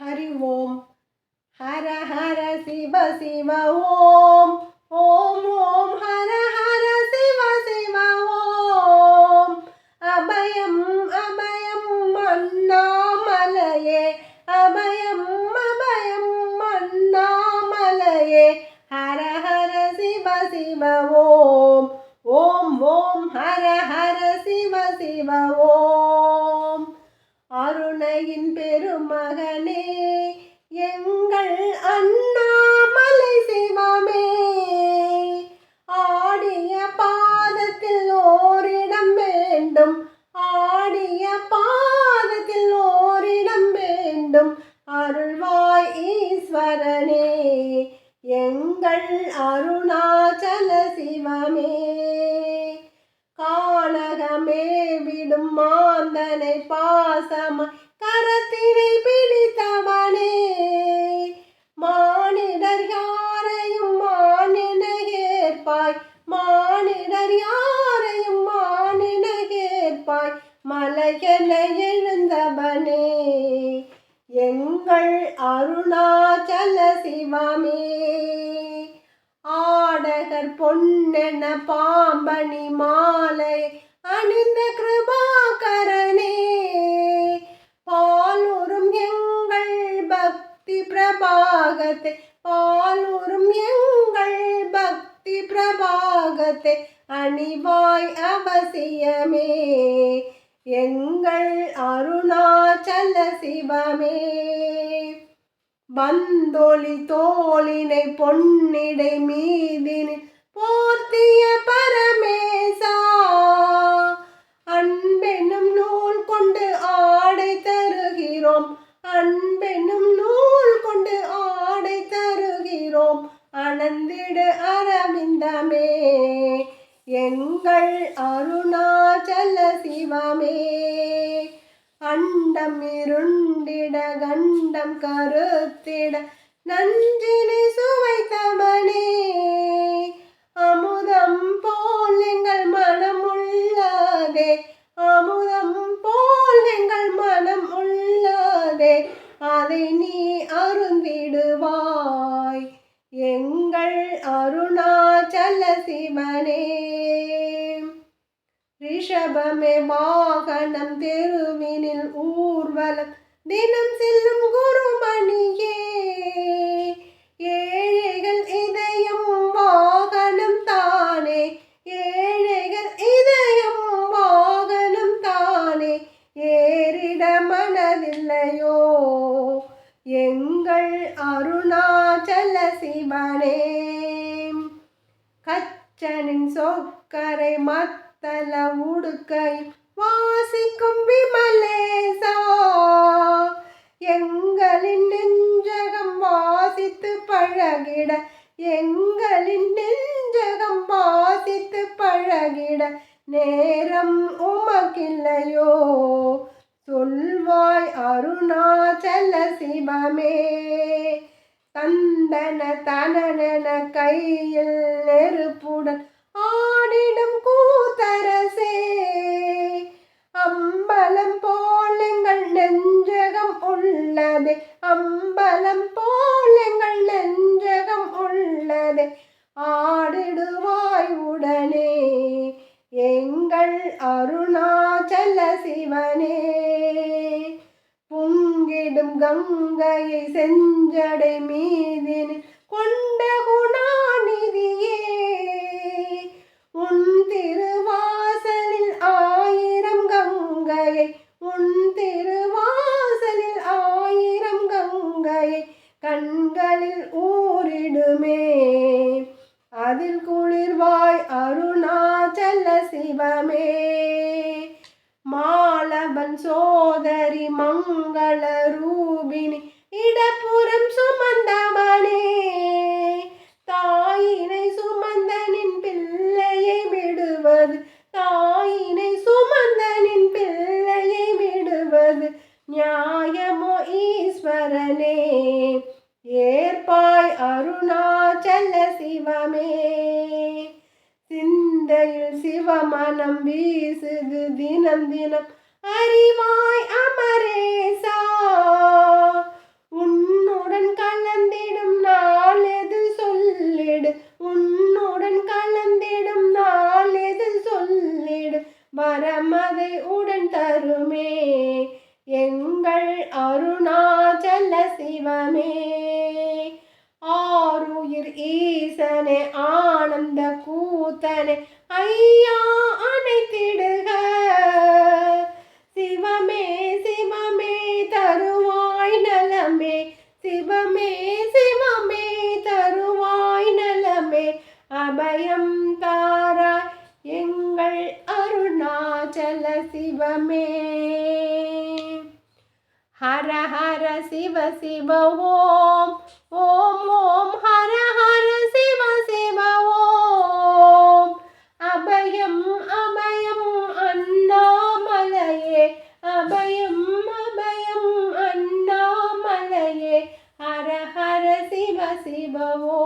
ஹரி ஓம் ஹர ஹர சிவ சிவ ஓம் ஓம் ஓம் ஹர ஈஸ்வரனே எங்கள் அருணாச்சல சிவமே. கானகமே விடும் மாந்தனை பாசம கரத்தினை பிடித்தவனே. மானிடர் யாரையும் மானினகேற்பாய் மானிடர் யாரையும் மானினகேற்பாய் மலையனையே எங்கள் அருணாச்சல சிவமே. ஆடகர் பொன்னென பாம்பணி மாலை அணிந்த கிருபாகரனே. பாலூரும் எங்கள் பக்தி பிரபாகத்தை பாலூரும் எங்கள் பக்தி பிரபாகத்தை அணிவாய் அவசியமே. எங்கள் அருணாச்சல சிவமே. வந்தொளி தோளினை பொன்னிடை மீதின் போர்த்திய பரமேசா. அன்பெனும் நூல் கொண்டு ஆடை தருகிறோம். அன்பெனும் நூல் கொண்டு ஆடை தருகிறோம். அனந்திடு அரவிந்தமே. எங்கள் அருணா சிவமே. அண்டம் இருண்டிட கண்டம் கருத்திட நஞ்சினை சுவைத்தவனே. அமுதம் போல் எங்கள் மனம் உள்ளதே. அமுதம் போல் எங்கள் மனம் உள்ளதே. அதை நீ அருந்திடுவாய். எங்கள் அருணாச்சல சிவனே. ரிஷபமே வாகனம் தெருவினில் ஊர்வலம். தினம் செல்லும் குருமணியே ஏழைகள் இதயம் வாகனம் தானே ஏழைகள் இதயம் வாகனம் தானே ஏறிட மனதில்லையோ? எங்கள் அருணாச்சல சிவனே கச்சனின் சொக்கரை மத்த தல உடுக்கை வாசிக்கும் விமலேசா எங்களின் நெஞ்சகம் வாசித்து பழகிட எங்களின் நெஞ்சகம் வாசித்து பழகிட நேரம் உமக்கில்லையோ. சொல்வாய் அருணாச்சல சிவமே தந்தன தனன கையில் நெருப்புடன் ஆடிடும் கூத்தரசே. அம்பலம் போல் எங்கள் நெஞ்சகம் உள்ளதே. அம்பலம் போல் எங்கள் நெஞ்சகம் உள்ளதே. ஆடிடுவாய் உடனே எங்கள் அருணாச்சல சிவனே. பொங்கிடும் கங்கையை செஞ்சடை மீதினில் விடுமே அதில் குளிர்வாய் அருணாச்சல சிவமே. மாலபன் சோதரி மங்கள ரூபினி சிவமே. சிந்தையில் சிவமனம் வீசுது தினம் தினம். அறிவாய் அமரேசா உன்னுடன் கலந்திடும் நாள் எது சொல்லிடு. உன்னுடன் கலந்திடும் நாள் எது சொல்லிடு. வரமதை உடன் தருமே. எங்கள் அருணாச்சல சிவமே. ஆருயிர் ஈசனே ஆனந்த கூத்தனே ஐயா அனைத்திடுக சிவமே சிவமே தருவாய் நலமே. சிவமே சிவமே தருவாய் நலமே. அபயம் தாரா எங்கள் அருணாச்சல சிவமே. ஹர ஹர சிவ சிவ ஓம் ஓம் ஹர ஹர சிவ சிவ ஓம் அபயம் அபயம் அண்ணாமலையே அபயம் அபயம் அண்ணாமலையே ஹர ஹர சிவ